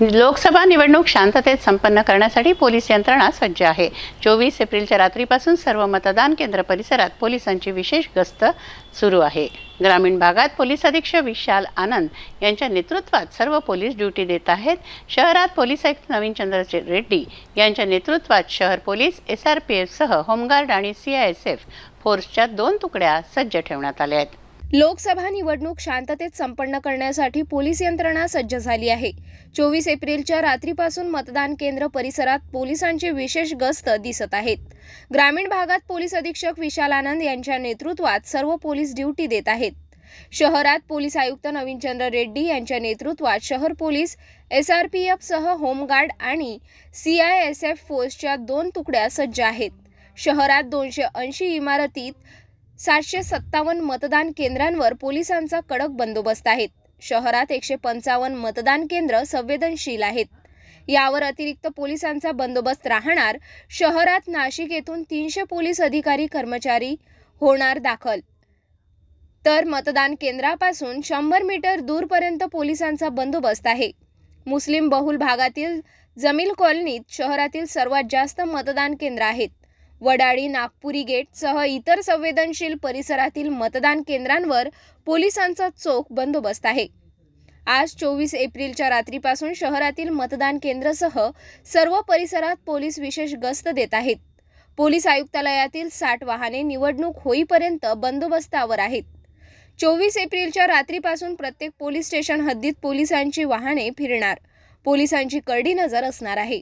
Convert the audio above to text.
लोकसभा निवडणूक शांततेत संपन्न करण्यासाठी पोलीस यंत्रणा सज्ज आहे. चोवीस एप्रिलच्या रात्रीपासून सर्व मतदान केंद्र परिसरात पोलिसांची विशेष गस्त सुरू आहे. ग्रामीण भागात पोलीस अधीक्षक विशाल आनंद यांच्या नेतृत्वात सर्व पोलीस ड्युटी देत आहेत. शहरात पोलीस आयुक्त नवीन चंद्र रेड्डी यांच्या नेतृत्वात शहर पोलीस एस आर पी एफसह होमगार्ड आणि सी आय एस एफ फोर्सच्या दोन तुकड्या सज्ज ठेवण्यात आल्या आहेत. लोकसभा निवडणूक शांततेत संपन्न करण्यासाठी पोलीस यंत्रणा सज्ज झाली आहे. चोवीस एप्रिलच्या रात्रीपासून मतदान केंद्र परिसरात पोलिसांची विशेष गस्त दिसत आहेत. ग्रामीण भागात पोलीस अधीक्षक विशाल आनंद यांच्या नेतृत्वात सर्व पोलीस ड्युटी देत आहेत. शहरात पोलीस आयुक्त नवीनचंद्र रेड्डी यांच्या नेतृत्वात शहर पोलीस एस आर पी एफसह होमगार्ड आणि सी आय एस एफ फोर्सच्या दोन तुकड्या सज्ज आहेत. शहरात दोनशे ऐंशी इमारतीत सातशे सत्तावन्न मतदान केंद्रांवर पोलिसांचा कडक बंदोबस्त आहे शहरात एकशे पंचावन्न मतदान केंद्र संवेदनशील आहेत. यावर अतिरिक्त पोलिसांचा बंदोबस्त राहणार. शहरात नाशिक येथून तीनशे पोलीस अधिकारी कर्मचारी होणार दाखल. तर मतदान केंद्रापासून शंभर मीटर दूरपर्यंत पोलिसांचा बंदोबस्त आहे. मुस्लिम बहुल भागातील जमील कॉलनीत शहरातील सर्वात जास्त मतदान केंद्र आहेत. वडाळी नागपुरी गेटसह इतर संवेदनशील परिसरातील मतदान केंद्रांवर पोलिसांचा चोख बंदोबस्त आहे. आज चोवीस एप्रिलच्या रात्रीपासून शहरातील मतदान केंद्रसह सर्व परिसरात पोलीस विशेष गस्त देत आहेत. पोलीस आयुक्तालयातील साठ वाहने निवडणूक होईपर्यंत बंदोबस्तावर आहेत. चोवीस एप्रिलच्या रात्रीपासून प्रत्येक पोलीस स्टेशन हद्दीत पोलिसांची वाहने फिरणार. पोलिसांची करडी नजर असणार आहे.